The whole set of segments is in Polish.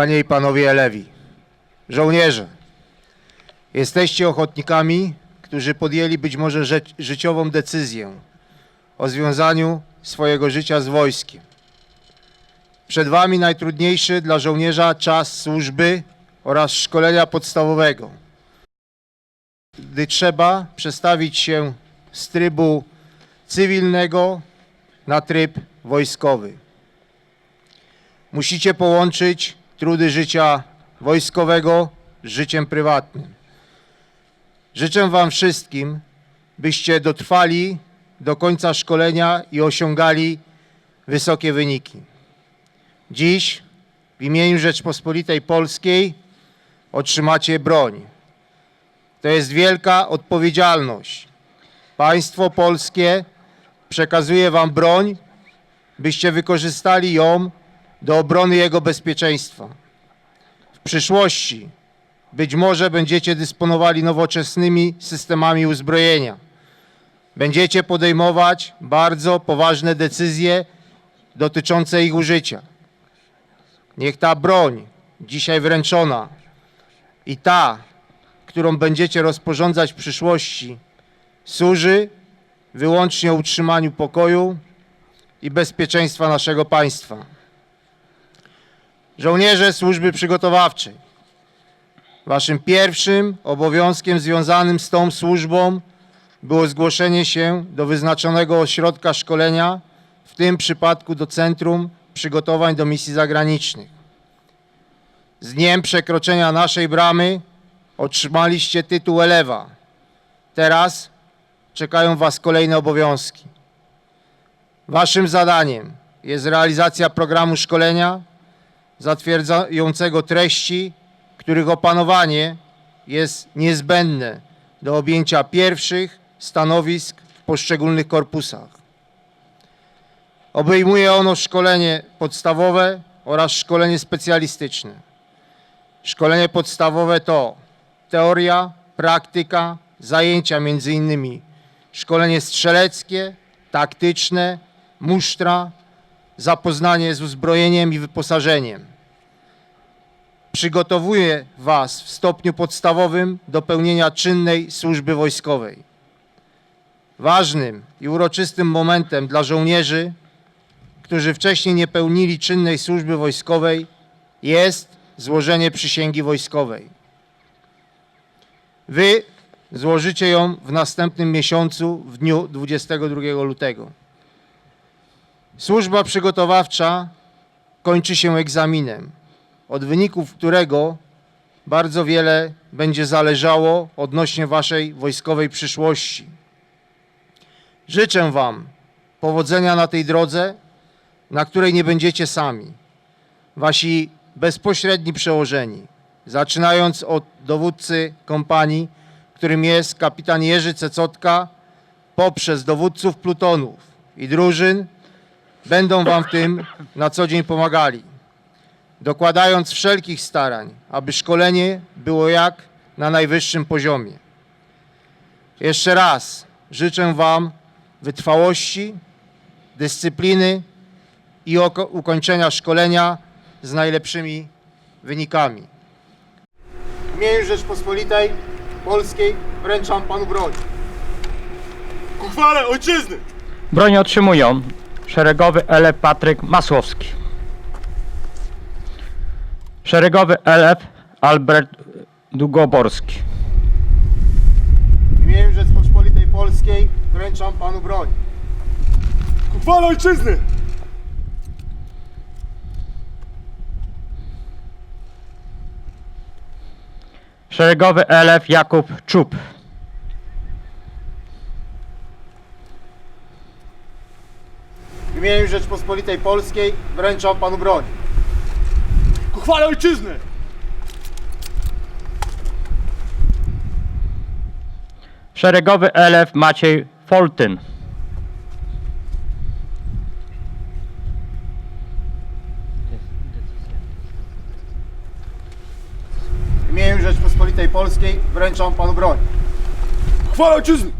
Panie i panowie Elewi, żołnierze, jesteście ochotnikami, którzy podjęli być może ży- życiową decyzję o związaniu swojego życia z wojskiem. Przed wami najtrudniejszy dla żołnierza czas służby oraz szkolenia podstawowego, gdy trzeba przestawić się z trybu cywilnego na tryb wojskowy. Musicie połączyć trudy życia wojskowego z życiem prywatnym. Życzę Wam wszystkim, byście dotrwali do końca szkolenia i osiągali wysokie wyniki. Dziś w imieniu Rzeczpospolitej Polskiej otrzymacie broń. To jest wielka odpowiedzialność. Państwo polskie przekazuje Wam broń, byście wykorzystali ją do obrony jego bezpieczeństwa. W przyszłości być może będziecie dysponowali nowoczesnymi systemami uzbrojenia. Będziecie podejmować bardzo poważne decyzje dotyczące ich użycia. Niech ta broń, dzisiaj wręczona, i ta, którą będziecie rozporządzać w przyszłości, służy wyłącznie utrzymaniu pokoju i bezpieczeństwa naszego państwa. Żołnierze służby przygotowawczej. Waszym pierwszym obowiązkiem związanym z tą służbą było zgłoszenie się do wyznaczonego ośrodka szkolenia, w tym przypadku do Centrum Przygotowań do Misji Zagranicznych. Z dniem przekroczenia naszej bramy otrzymaliście tytuł Elewa. Teraz czekają Was kolejne obowiązki. Waszym zadaniem jest realizacja programu szkolenia zatwierdzającego treści, których opanowanie jest niezbędne do objęcia pierwszych stanowisk w poszczególnych korpusach. Obejmuje ono szkolenie podstawowe oraz szkolenie specjalistyczne. Szkolenie podstawowe to teoria, praktyka, zajęcia między innymi szkolenie strzeleckie, taktyczne, musztra, zapoznanie z uzbrojeniem i wyposażeniem. Przygotowuje Was w stopniu podstawowym do pełnienia czynnej służby wojskowej. Ważnym i uroczystym momentem dla żołnierzy, którzy wcześniej nie pełnili czynnej służby wojskowej, jest złożenie przysięgi wojskowej. Wy złożycie ją w następnym miesiącu, w dniu 22 lutego. Służba przygotowawcza kończy się egzaminem, od wyników którego bardzo wiele będzie zależało odnośnie Waszej wojskowej przyszłości. Życzę Wam powodzenia na tej drodze, na której nie będziecie sami. Wasi bezpośredni przełożeni, zaczynając od dowódcy kompanii, którym jest kapitan Jerzy Cecotka, poprzez dowódców plutonów i drużyn, będą Wam w tym na co dzień pomagali, dokładając wszelkich starań, aby szkolenie było jak na najwyższym poziomie. Jeszcze raz życzę Wam wytrwałości, dyscypliny i ukończenia szkolenia z najlepszymi wynikami. W imieniu Rzeczpospolitej Polskiej wręczam Panu broń. Ku chwale ojczyzny! Broń otrzymują szeregowy elef Patryk Masłowski. Szeregowy elef Albert Długoborski. W imieniu Rzeczpospolitej Polskiej wręczam Panu broń. Ku chwale ojczyzny! Szeregowy elef Jakub Czub. W imieniu Rzeczpospolitej Polskiej wręczam Panu broń. Chwalę ojczyzny! Szeregowy elef Maciej Foltyn. W imieniu Rzeczpospolitej Polskiej wręczam panu broń. Chwalę ojczyzny!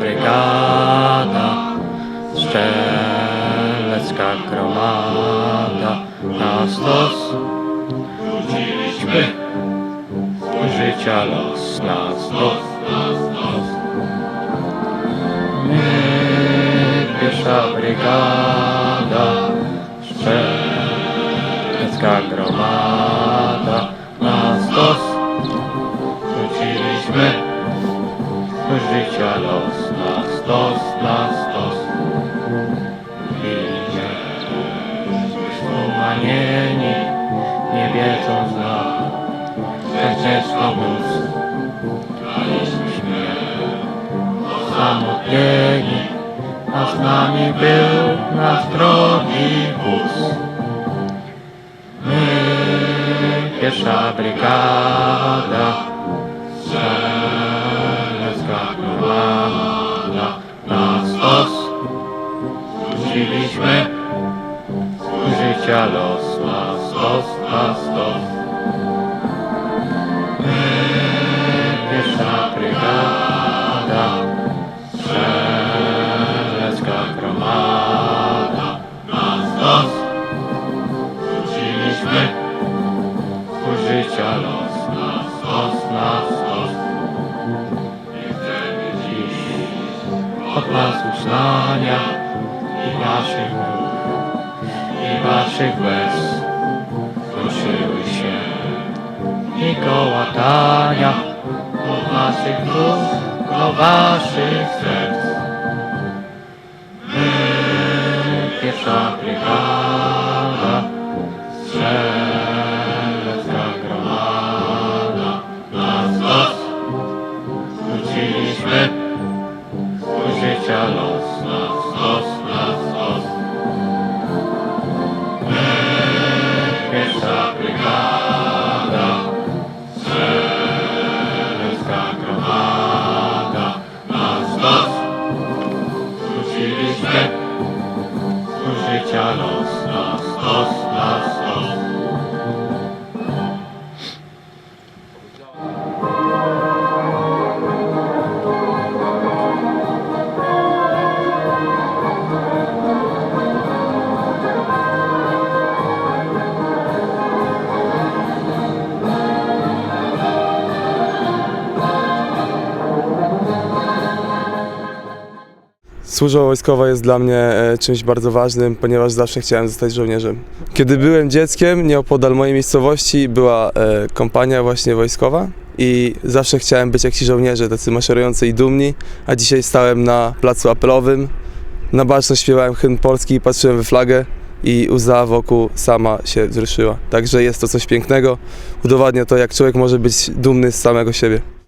brygada, strzelecka gromada, na stos rzuciliśmy życia los, na stos. My, pierwsza brygada, strzelecka gromada, serdecznie wóz. Daliśmy osamotnieni, a z nami był nasz drogi wóz. My, pierwsza brygada, strzelecka gromada, na stos rzuciliśmy życia los, na stos, na stos. Kołatania od naszych dróg do waszych serc. My, pierwsza życia los, na stos, na Służba wojskowa jest dla mnie e, czymś bardzo ważnym, ponieważ zawsze chciałem zostać żołnierzem. Kiedy byłem dzieckiem, nieopodal mojej miejscowości była e, kompania właśnie wojskowa i zawsze chciałem być jak ci żołnierze, tacy maszerujący i dumni, a dzisiaj stałem na placu apelowym, na baczność śpiewałem hymn polski i patrzyłem we flagę i łza wokół sama się wzruszyła. Także jest to coś pięknego, udowadnia to jak człowiek może być dumny z samego siebie.